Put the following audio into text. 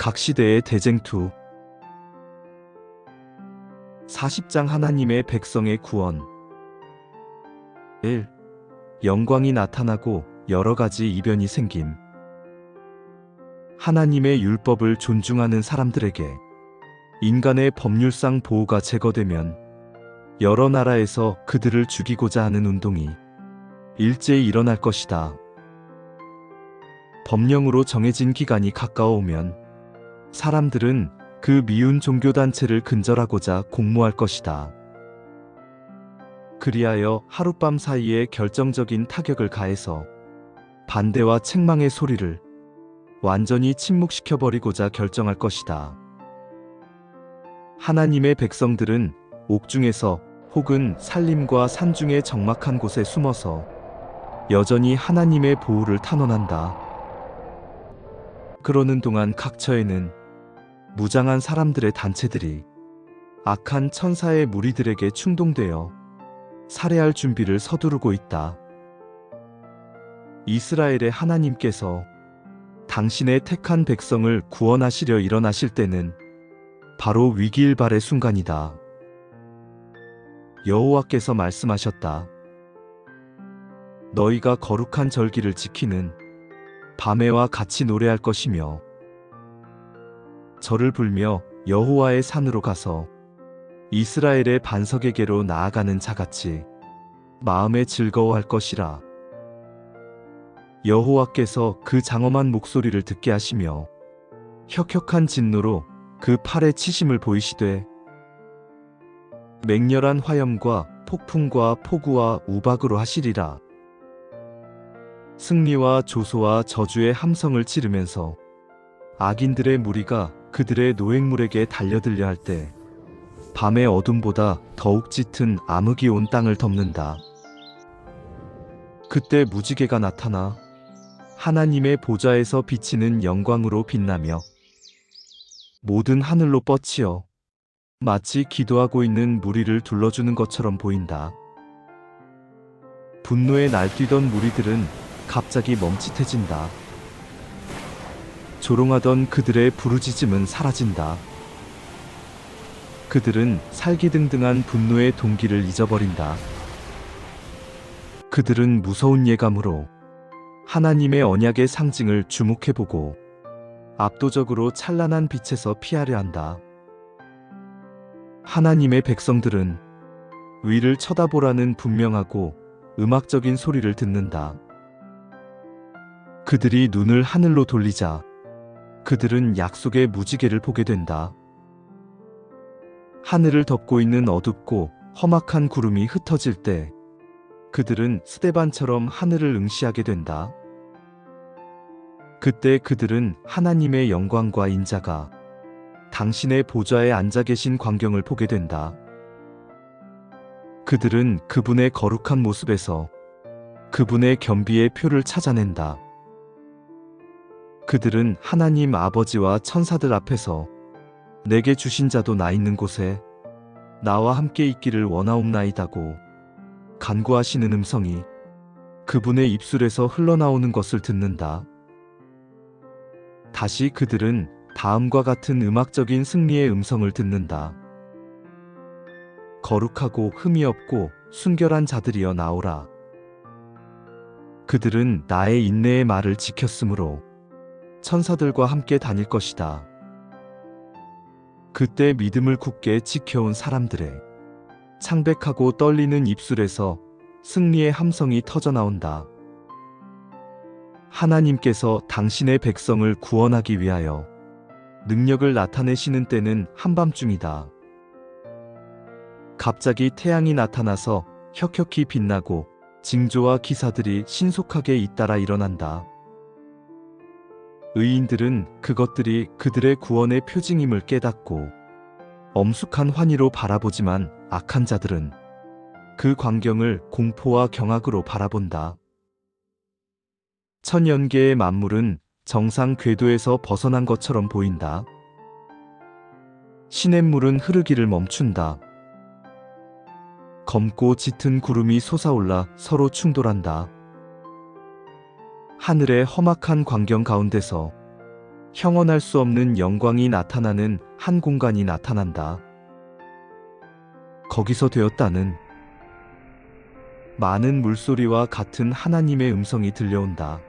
각 시대의 대쟁투 40장 하나님의 백성의 구원 1. 영광이 나타나고 여러 가지 이변이 생김 하나님의 율법을 존중하는 사람들에게 인간의 법률상 보호가 제거되면 여러 나라에서 그들을 죽이고자 하는 운동이 일제히 일어날 것이다. 법령으로 정해진 기간이 가까워오면 사람들은 그 미운 종교단체를 근절하고자 공모할 것이다. 그리하여 하룻밤 사이에 결정적인 타격을 가해서 반대와 책망의 소리를 완전히 침묵시켜버리고자 결정할 것이다. 하나님의 백성들은 옥중에서 혹은 산림과 산중의 적막한 곳에 숨어서 여전히 하나님의 보호를 탄원한다. 그러는 동안 각처에는 무장한 사람들의 단체들이 악한 천사의 무리들에게 충동되어 살해할 준비를 서두르고 있다. 이스라엘의 하나님께서 당신의 택한 백성을 구원하시려 일어나실 때는 바로 위기일발의 순간이다. 여호와께서 말씀하셨다. 너희가 거룩한 절기를 지키는 밤에와 같이 노래할 것이며 절을 불며 여호와의 산으로 가서 이스라엘의 반석에게로 나아가는 자같이 마음에 즐거워할 것이라. 여호와께서 그 장엄한 목소리를 듣게 하시며 혁혁한 진노로 그 팔에 치심을 보이시되 맹렬한 화염과 폭풍과 폭우와 우박으로 하시리라. 승리와 조소와 저주의 함성을 치르면서 악인들의 무리가 그들의 노획물에게 달려들려 할 때 밤의 어둠보다 더욱 짙은 암흑이 온 땅을 덮는다. 그때 무지개가 나타나 하나님의 보좌에서 비치는 영광으로 빛나며 모든 하늘로 뻗치어 마치 기도하고 있는 무리를 둘러주는 것처럼 보인다. 분노에 날뛰던 무리들은 갑자기 멈칫해진다. 조롱하던 그들의 부르짖음은 사라진다. 그들은 살기등등한 분노의 동기를 잊어버린다. 그들은 무서운 예감으로 하나님의 언약의 상징을 주목해보고 압도적으로 찬란한 빛에서 피하려 한다. 하나님의 백성들은 위를 쳐다보라는 분명하고 음악적인 소리를 듣는다. 그들이 눈을 하늘로 돌리자 그들은 약속의 무지개를 보게 된다. 하늘을 덮고 있는 어둡고 험악한 구름이 흩어질 때 그들은 스데반처럼 하늘을 응시하게 된다. 그때 그들은 하나님의 영광과 인자가 당신의 보좌에 앉아 계신 광경을 보게 된다. 그들은 그분의 거룩한 모습에서 그분의 겸비의 표를 찾아낸다. 그들은 하나님 아버지와 천사들 앞에서 내게 주신 자도 나 있는 곳에 나와 함께 있기를 원하옵나이다고 간구하시는 음성이 그분의 입술에서 흘러나오는 것을 듣는다. 다시 그들은 다음과 같은 음악적인 승리의 음성을 듣는다. 거룩하고 흠이 없고 순결한 자들이여 나오라. 그들은 나의 인내의 말을 지켰으므로 천사들과 함께 다닐 것이다. 그때 믿음을 굳게 지켜온 사람들의 창백하고 떨리는 입술에서 승리의 함성이 터져 나온다. 하나님께서 당신의 백성을 구원하기 위하여 능력을 나타내시는 때는 한밤중이다. 갑자기 태양이 나타나서 혁혁히 빛나고 징조와 기사들이 신속하게 잇따라 일어난다. 의인들은 그것들이 그들의 구원의 표징임을 깨닫고 엄숙한 환희로 바라보지만 악한 자들은 그 광경을 공포와 경악으로 바라본다. 천연계의 만물은 정상 궤도에서 벗어난 것처럼 보인다. 시냇물은 흐르기를 멈춘다. 검고 짙은 구름이 솟아올라 서로 충돌한다. 하늘의 험악한 광경 가운데서 형언할 수 없는 영광이 나타나는 한 공간이 나타난다. 거기서 되었다는 많은 물소리와 같은 하나님의 음성이 들려온다.